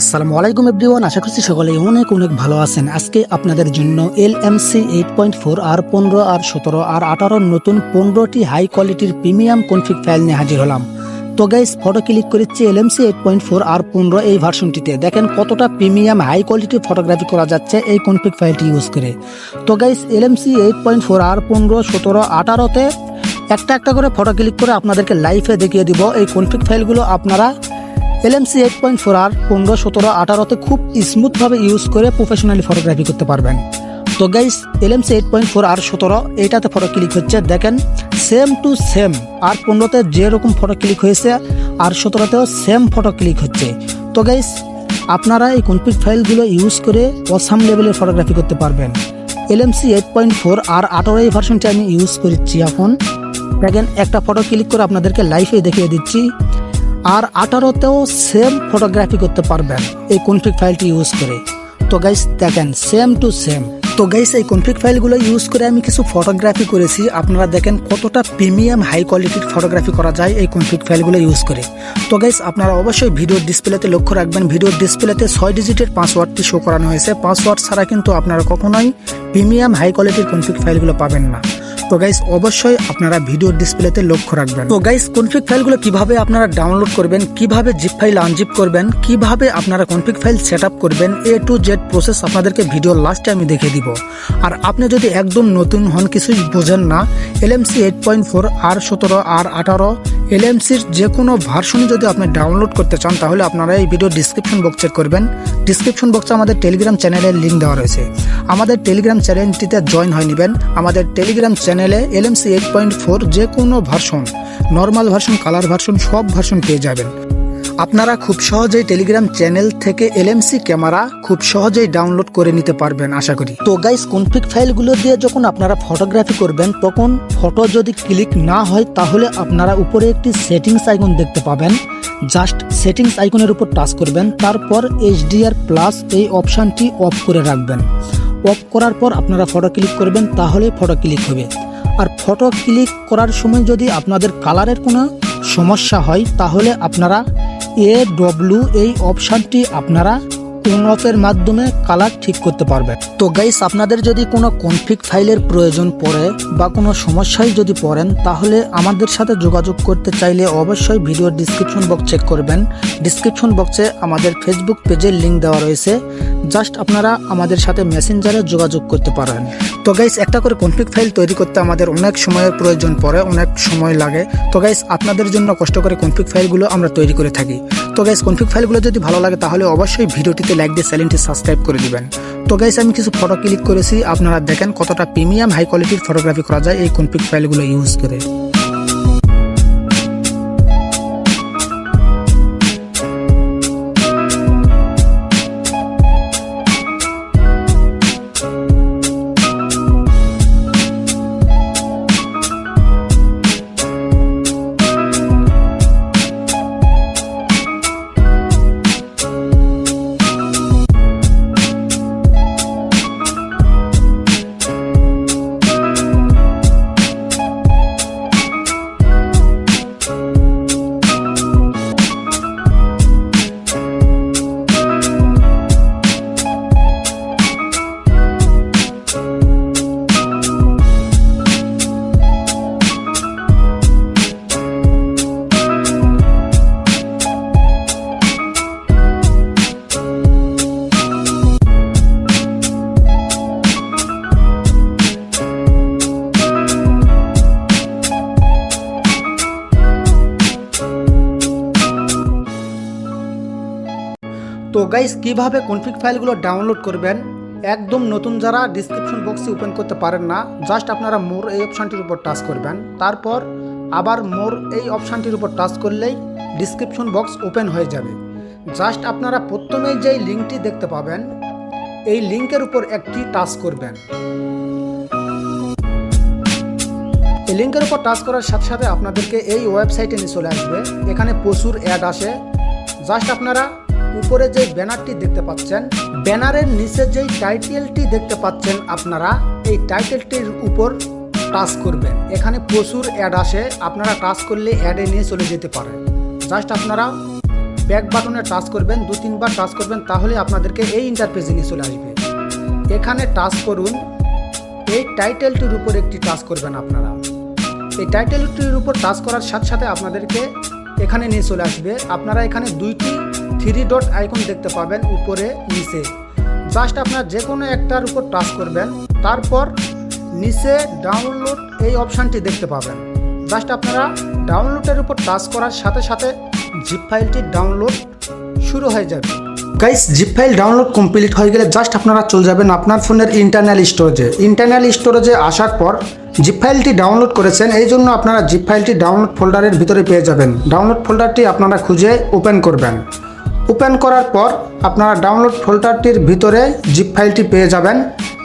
আসসালামু আলাইকুম এভরিওয়ান, আশা করছি সকলেই অনেক অনেক ভালো আছেন। আজকে আপনাদের জন্য L M C eight point four R পনেরো আর সতেরো আর আঠারোর নতুন পনেরোটি হাই কোয়ালিটির প্রিমিয়াম কনফিগ ফাইল নিয়ে হাজির হলাম। তো গাইস ফটো ক্লিক করেছি L M C eight point four R পনেরো এই ভার্সনটিতে দেখেন কতটা প্রিমিয়াম হাই কোয়ালিটির ফটোগ্রাফি করা যাচ্ছে এই কনফিগ ফাইলটি ইউজ করে। তো guys L M C eight point four R পনেরো, সতেরো, আঠারোতে একটা একটা করে ফটো ক্লিক করে আপনাদেরকে লাইফে দেখিয়ে দিব। এই কনফিগ ফাইলগুলো আপনারা LMC eight point four R পনেরো, সতেরো, আঠারোতে খুব স্মুথভাবে ইউজ করে প্রফেশনালি ফটোগ্রাফি করতে পারবেন। তো guys LMC eight point four R সতেরো, এইটাতে ফটো ক্লিক হচ্ছে, দেখেন সেম টু সেম আর পনেরোতে যেরকম ফটো ক্লিক হয়েছে, আর সতেরোতেও সেম ফটো ক্লিক হচ্ছে। তো গাইস আপনারা এই কনফিগ ফাইলগুলো ইউজ করে অসাম লেভেলের ফটোগ্রাফি করতে পারবেন। LMC eight point four R আঠারো এই ভার্সনটি আমি ইউজ করছি এখন। দেখেন, একটা ফটো ক্লিক করে আপনাদেরকে লাইভে দেখিয়ে দিচ্ছি। আর আঠারোতেও সেম ফটোগ্রাফি করতে পারবেন এই কনফিগ ফাইলটি ইউজ করে। তো গাইস দেখেন সেম টু সেম তো গাইস এই কনফিগ ফাইলগুলো ইউজ করে আমি কিছু ফটোগ্রাফি করেছি। আপনারা দেখেন কতটা প্রিমিয়াম হাই কোয়ালিটির ফটোগ্রাফি করা যায় এই কনফিগ ফাইলগুলো ইউজ করে। তো গাইস আপনারা অবশ্যই ভিডিওর ডিসপ্লেতে লক্ষ্য রাখবেন। ভিডিওর ডিসপ্লেতে ছয় ডিজিটের পাসওয়ার্ডটি শো করানো হয়েছে। পাসওয়ার্ড ছাড়া কিন্তু আপনারা কখনোই প্রিমিয়াম হাই কোয়ালিটির কনফিগ ফাইলগুলো পাবেন না। তো গাইস অবশ্যই আপনারা ভিডিও ডিসপ্লেতে লক্ষ্য রাখবেন। তো গাইস কনফিগ ফাইলগুলো কীভাবে আপনারা ডাউনলোড করবেন, কীভাবে জিপ ফাইল আনজিপ করবেন, কীভাবে আপনারা কনফিগ ফাইল সেট করবেন এ টু জেড প্রসেস আপনাদেরকে ভিডিও লাস্টে আমি দেখিয়ে দিব। আর আপনি যদি একদম নতুন হন, কিছুই বোঝেন না LMC eight point four R সতেরো আর আঠারো এলএমসির যে কোনো ভার্সনই যদি আপনি ডাউনলোড করতে চান, তাহলে আপনারা এই ভিডিও ডিসক্রিপশন বক্স চেক করবেন। ডিসক্রিপশন বক্সে আমাদের টেলিগ্রাম চ্যানেলের লিঙ্ক দেওয়া রয়েছে। আমাদের টেলিগ্রাম চ্যানেলটিতে জয়েন হয়ে নেবেন। আমাদের টেলিগ্রাম চ্যানেলে এলএমসি এইট পয়েন্ট ফোর যে কোনো version normal version colour version সব ভার্সন পেয়ে যাবেন। আপনারা খুব সহজেই টেলিগ্রাম চ্যানেল থেকে এলএমসি ক্যামেরা খুব সহজেই ডাউনলোড করে নিতে পারবেন, আশা করি। তো গাইস কনফিগ ফাইলগুলো দিয়ে যখন আপনারা ফটোগ্রাফি করবেন, তখন ফটো যদি ক্লিক না হয়, তাহলে আপনারা উপরে একটি সেটিংস আইকন দেখতে পাবেন। জাস্ট সেটিংস আইকনের উপর টাচ করবেন, তারপর এইচডিআর প্লাস এই অপশানটি অফ করে রাখবেন। অফ করার পর আপনারা ফটো ক্লিক করবেন তাহলে ফটো ক্লিক হবে। আর ফটো ক্লিক করার সময় যদি আপনাদের কালারের কোনো সমস্যা হয়, তাহলে আপনারা এ ডব্লিউ এই অপশানটি আপনারা অন অফের মাধ্যমে কালার ঠিক করতে পারবেন। তো গাইস আপনাদের যদি কোনো কনফিগ ফাইলের প্রয়োজন পড়ে বা কোনো সমস্যায় যদি পড়েন, তাহলে আমাদের সাথে যোগাযোগ করতে চাইলে অবশ্যই ভিডিওর ডিসক্রিপশন বক্স চেক করবেন। ডিসক্রিপশন বক্সে আমাদের ফেসবুক পেজের লিঙ্ক দেওয়া রয়েছে। জাস্ট আপনারা আমাদের সাথে মেসেঞ্জারে যোগাযোগ করতে পারেন। তো গাইস একটা করে কনফ্লিক ফাইল তৈরি করতে আমাদের অনেক সময়ের প্রয়োজন পড়ে, অনেক সময় লাগে। তো গাইস আপনাদের জন্য কষ্ট করে কনফ্লিক ফাইলগুলো আমরা তৈরি করে থাকি। তো গাইস কনফ্লিক ফাইলগুলো যদি ভালো লাগে তাহলে অবশ্যই ভিডিওটিতে লাইক দিয়ে চ্যানেলটি সাবস্ক্রাইব করে দিবেন। তো গাইস আমি কিছু ফটো ক্লিক করেছি, আপনারা দেখেন কতটা প্রিমিয়াম হাই কোয়ালিটির ফটোগ্রাফি করা যায় এই কনফ্লিক ফাইলগুলো ইউজ করে। তো গাইস কীভাবে কনফিগ ফাইলগুলো ডাউনলোড করবেন? একদম নতুন যারা ডিসক্রিপশন বক্সে ওপেন করতে পারেন না জাস্ট আপনারা মোর এই অপশানটির উপর টাচ করবেন। তারপর আবার মোর এই অপশানটির উপর টাচ করলেই ডিসক্রিপশন বক্স ওপেন হয়ে যাবে। জাস্ট আপনারা প্রথমেই যেই লিঙ্কটি দেখতে পাবেন, এই লিঙ্কের উপর একটি টাচ করবেন। এই লিঙ্কের উপর টাচ করার সাথে সাথে আপনাদেরকে এই ওয়েবসাইটে নিয়ে চলে আসবে। এখানে প্রচুর অ্যাড আসে। জাস্ট আপনারা উপরে যে ব্যানারটি দেখতে পাচ্ছেন, ব্যানারের নিচে যেই টাইটেলটি দেখতে পাচ্ছেন আপনারা, এই টাইটেলটির উপর টাচ করবেন। এখানে প্রচুর অ্যাড আসে, আপনারা টাচ করলে অ্যাডে নিয়ে চলে যেতে পারে। জাস্ট আপনারা ব্যাক বাটনে টাচ করবেন, দু তিনবার টাচ করবেন, তাহলে আপনাদেরকে এই ইন্টারফেসে নিয়ে চলে আসবে। এখানে টাচ করুন, এই টাইটেলটির উপর একটি টাচ করবেন আপনারা। এই টাইটেলটির উপর টাচ করার সাথে সাথে আপনাদেরকে এখানে নিয়ে চলে আসবে। আপনারা এখানে দুইটি থ্রি ডট আইকন দেখতে পাবেন উপরে, নিচে। জাস্ট আপনার যে কোনো একটার উপর টাচ করবেন, তারপর নিচে ডাউনলোড এই অপশানটি দেখতে পাবেন। জাস্ট আপনারা ডাউনলোডের উপর টাচ করার সাথে সাথে জিপ ফাইলটি ডাউনলোড শুরু হয়ে যাবে। Guys zip file download complete হয়ে গেলে জাস্ট আপনারা চলে যাবেন আপনার ফোনের ইন্টারনাল স্টোরেজে ইন্টারনাল স্টোরেজে আসার পর জিপ ফাইলটি ডাউনলোড করেছেন, এই জন্য আপনারা জিপ ফাইলটি ডাউনলোড ফোল্ডারের ভিতরে পেয়ে যাবেন। ডাউনলোড ফোল্ডারটি আপনারা খুঁজে ওপেন করবেন। ওপেন করার পর আপনারা ডাউনলোড ফোল্ডারটির ভিতরে জিপ ফাইলটি পেয়ে যাবেন।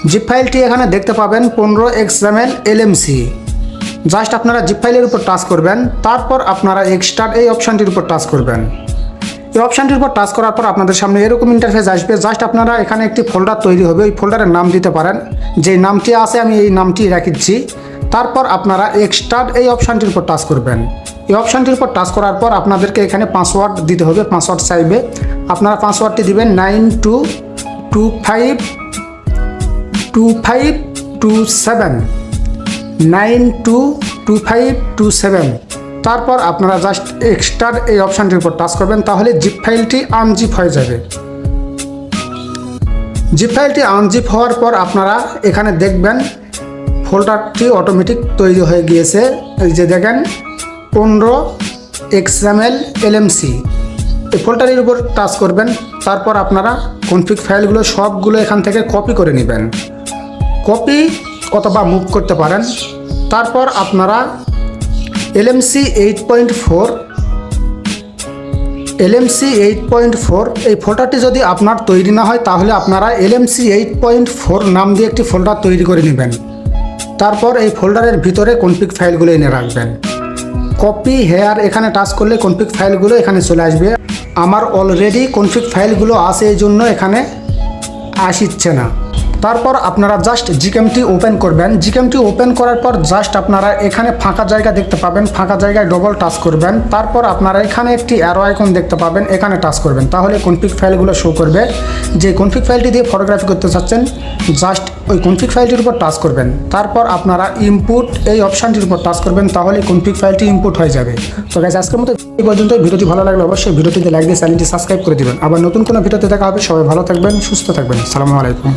জিপ ফাইলটি এখানে দেখতে পাবেন পনেরো এক্সএমএল এলএমসি। জাস্ট আপনারা জিপ ফাইলের উপর টাচ করবেন, তারপর আপনারা এক্সট্রার এই অপশানটির উপর টাচ করবেন। এই অপশানটির উপর টাচ করার পর আপনাদের সামনে এরকম ইন্টারফেস আসবে, জাস্ট আপনারা এখানে একটি ফোল্ডার তৈরি হবে, ওই ফোল্ডারের নাম দিতে পারেন। যে নামটি আছে আমি এই নামটি রাখিচ্ছি তারপর আপনারা এক্সট্রার এই অপশানটির উপর টাচ করবেন। এই অপশানটির উপর টাচ করার পর আপনাদেরকে এখানে পাসওয়ার্ড দিতে হবে পাসওয়ার্ড চাইবে। আপনারা পাসওয়ার্ডটি দিবেন nine two two five two five two seven nine two two five two seven তারপর আপনারা জাস্ট এক্সট্রার এই অপশানটির উপর টাচ করবেন, তাহলে জিপ ফাইলটি আনজিপ হয়ে যাবে। জিপ ফাইলটি আনজিপ হওয়ার পর আপনারা এখানে দেখবেন ফোল্ডারটি অটোমেটিক তৈরি হয়ে গিয়েছে। এই যে দেখেন, পনেরো এক্সএমএল এলএমসি এই ফোল্ডারের উপর টাচ করবেন, তারপর আপনারা কনফিগ ফাইলগুলো সবগুলো এখান থেকে কপি করে নেবেন। কপি অথবা মুভ করতে পারেন। তারপর আপনারা LMC eight point four LMC eight point four এই ফোল্ডারটি যদি আপনার তৈরি না হয়, তাহলে আপনারা এলএমসি এইট পয়েন্ট ফোর নাম দিয়ে একটি ফোল্ডার তৈরি করে নেবেন। তারপর এই ফোল্ডারের ভিতরে কনফিক ফাইলগুলো এনে রাখবেন। কপি হেয়ার এখানে টাচ করলে কনফিক ফাইলগুলো এখানে চলে আসবে। আমার অলরেডি কনফিক ফাইলগুলো আছে, এই জন্য এখানে আসিচ্ছে না। তারপর আপনারা জাস্ট জিকেমটি ওপেন করবেন। জিকেমটি ওপেন করার পর জাস্ট আপনারা এখানে ফাঁকা জায়গা দেখতে পাবেন। ফাঁকা জায়গায় ডবল টাচ করবেন। তারপর আপনারা এখানে একটি অ্যারো আইকন দেখতে পাবেন। এখানে টাচ করবেন। তাহলে কনফিগ ফাইলগুলো শো করবে। যে কনফিগ ফাইলটি দিয়ে ফটোগ্রাফি করতে চাচ্ছেন জাস্ট ওই কনফিগ ফাইলটির উপর টাচ করবেন। তারপর আপনারা ইনপুট এই অপশানটির উপর টাচ করবেন। তাহলে কনফিগ ফাইলটি ইনপুট হয়ে যাবে। তো গাইজ আজকের মতো এই পর্যন্ত ভিডিওটি ভালো লাগলে অবশ্যই ভিডিওটিতে লাইক দিয়ে চ্যানেলটি সাবস্ক্রাইব করে দেবেন। আবার নতুন কোনো ভিডিওতে দেখা হবে। সবাই ভালো থাকবেন, সুস্থ থাকবেন। সালামু আলাইকুম।